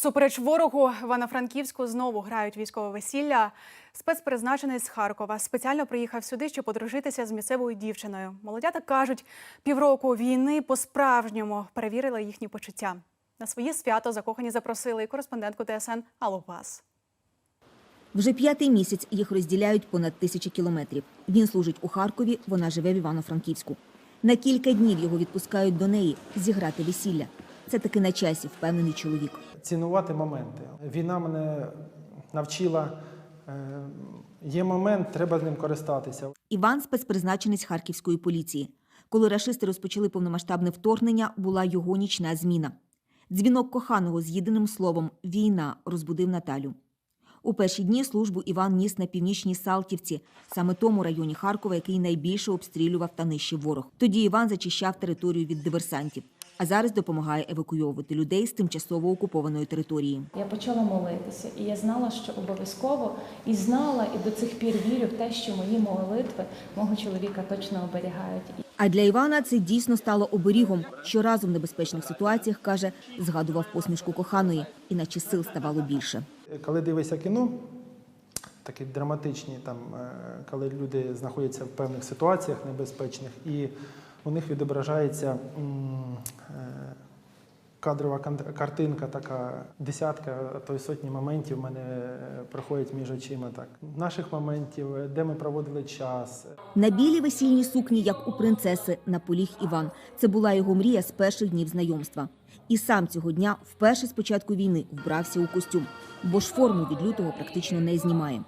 Всупереч ворогу Івано-Франківську знову грають військове весілля. Спецпризначенець з Харкова спеціально приїхав сюди, щоб одружитися з місцевою дівчиною. Молодята кажуть, півроку війни по-справжньому перевірили їхні почуття. На своє свято закохані запросили і кореспондентку ТСН Аллу Пас. Вже п'ятий місяць їх розділяють понад тисячі кілометрів. Він служить у Харкові, вона живе в Івано-Франківську. На кілька днів його відпускають до неї зіграти весілля. Це таки на часі, впевнений чоловік. цінувати моменти. Війна мене навчила. е, Є момент, треба з ним користатися. Іван спецпризначенець харківської поліції. Коли рашисти розпочали повномасштабне вторгнення, була його нічна зміна. Дзвінок коханого з єдиним словом Війна розбудив Наталю. У перші дні службу Іван ніс на північній Салтівці, саме тому районі Харкова, який найбільше обстрілював та нищив ворог. Тоді Іван зачищав територію від диверсантів, а зараз допомагає евакуйовувати людей з тимчасово окупованої території. Я почала молитися, і я знала, що обов'язково і знала, і до цих пір вірю в те, що мої молитви мого чоловіка точно оберігають. А для Івана це дійсно стало оберігом. Щоразу в небезпечних ситуаціях каже, згадував посмішку коханої, іначе сил ставало більше. Коли дивишся кіно, такі драматичні, там, е, коли люди знаходяться в певних ситуаціях небезпечних, і у них відображається е, кадрова картинка, така десятка, а то й сотні моментів в мене проходять між очима. Так. Наших моментів, де ми проводили час, На білій весільній сукні, як у принцеси, наполіг Іван. Це була його мрія з перших днів знайомства. І сам цього дня, вперше з початку війни, вбрався у костюм, бо ж форму від лютого практично не знімає.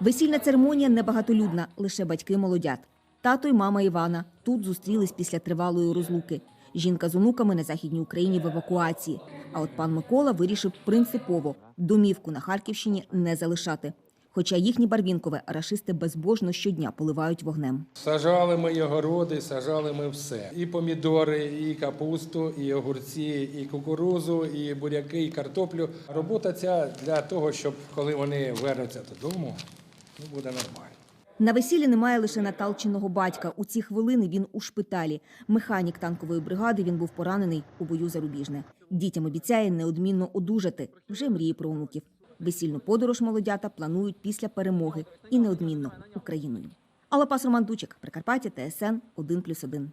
Весільна церемонія небагатолюдна, лише батьки молодят. Тато й мама Івана тут зустрілись після тривалої розлуки. Жінка з онуками на західній Україні в евакуації. А от пан Микола вирішив принципово домівку на Харківщині не залишати. Хоча їхні барвінкове рашисти безбожно щодня поливають вогнем. Сажали ми огороди, сажали ми все. І помідори, і капусту, і огурці, і кукурузу, і буряки, і картоплю. Робота ця для того, щоб коли вони вернуться додому, ну буде нормально. На весіллі немає лише Наталчиного батька. У ці хвилини він у шпиталі. Механік танкової бригади він був поранений у бою за Рубіжне. Дітям обіцяє неодмінно одужати. Вже мріє про онуків. Весільну подорож молодята планують після перемоги і неодмінно Україною. Алапас Роман Дучик, Прикарпаття, ТСН 1+,1.